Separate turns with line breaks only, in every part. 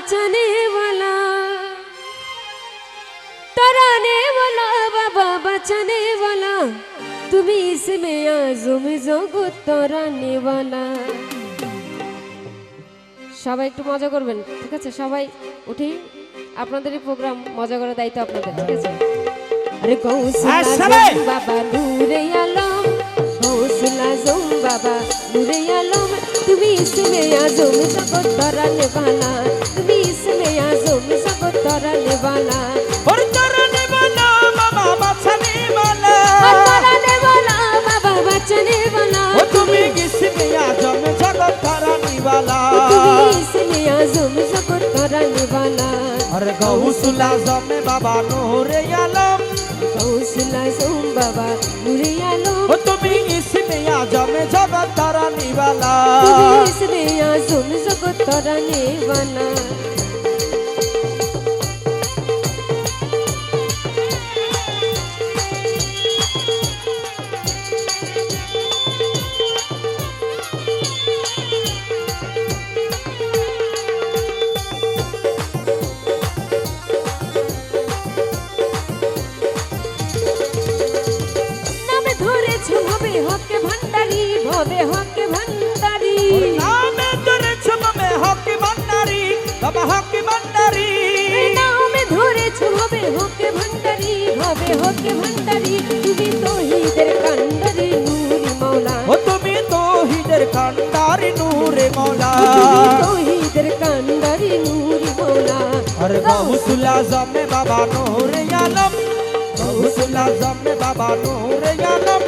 बचाने वाला तराने वाला बाबा बचाने वाला তুমি इसमें आजुम জগৎ তরানে वाला সবাই একটু মজা করবেন ঠিক আছে সবাই উঠি আপনাদের এই প্রোগ্রাম মজা করার দায়িত্ব আপনাদের ঠিক আছে আরে কৌশল
হ্যাঁ, সবাই!
বাবা নূরে আলম কৌশল আজম বাবা নূরে আলম তুমি इसमें आजुम জগৎ তরানে वाला তুমি इसमें आजुम তোরা নেবানা
ওর বাবা তুমি গিসবে আজম জগৎ তারা নিবালা
তুমি গিসবে আজম জগৎ তারা নিবালা
আর গৌসুল আজম বাবা নূরে আলম।
বাবা নূরে
তুমি গিসবে আজম জগৎ তারা নিবালা
তুমি গিসবে আজম জগৎ তারা নিবালা হকে ভান্ডারি ভবে হকে ভান্ডারি।
ওর নামে ধরেছ মমে হকি ভান্ডারি বাবা
তুমি নূরি মৌলা।
ও তুমি তৌহিদের কান্ডারি নূরে মৌলা।
তুমি তহিদের কান্ডারি নূরি মৌলা।
আর গৌসুল আজম বাবা নূরে আলম। আজম বাবা নূরে আলম।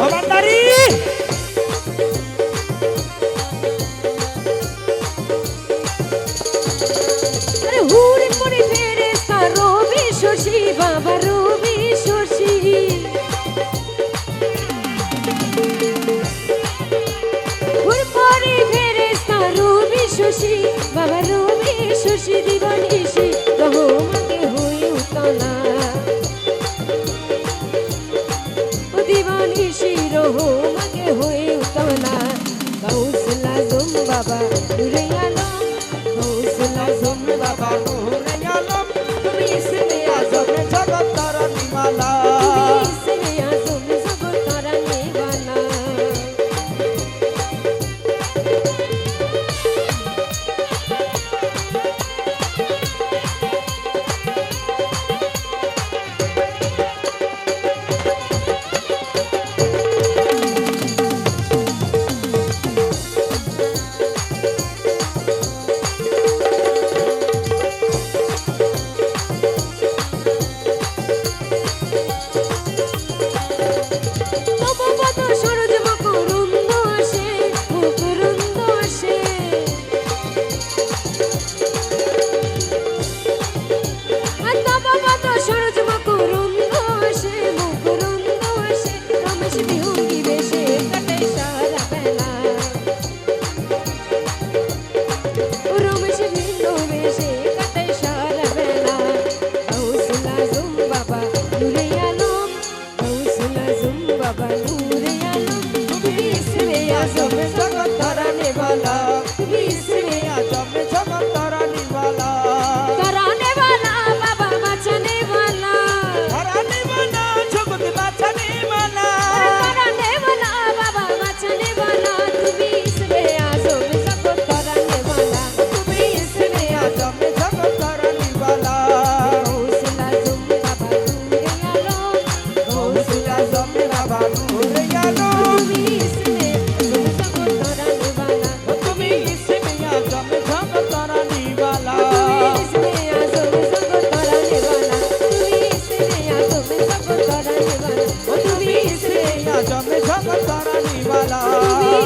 ভান্ডারি
দিবানিশি রহমাকে হই উতলা কৌশলা জুম বাবা নুরে আজম বাবা নূরে আলম বিসরে আজম
জগৎ ধরণে বলা તારા નિવાલા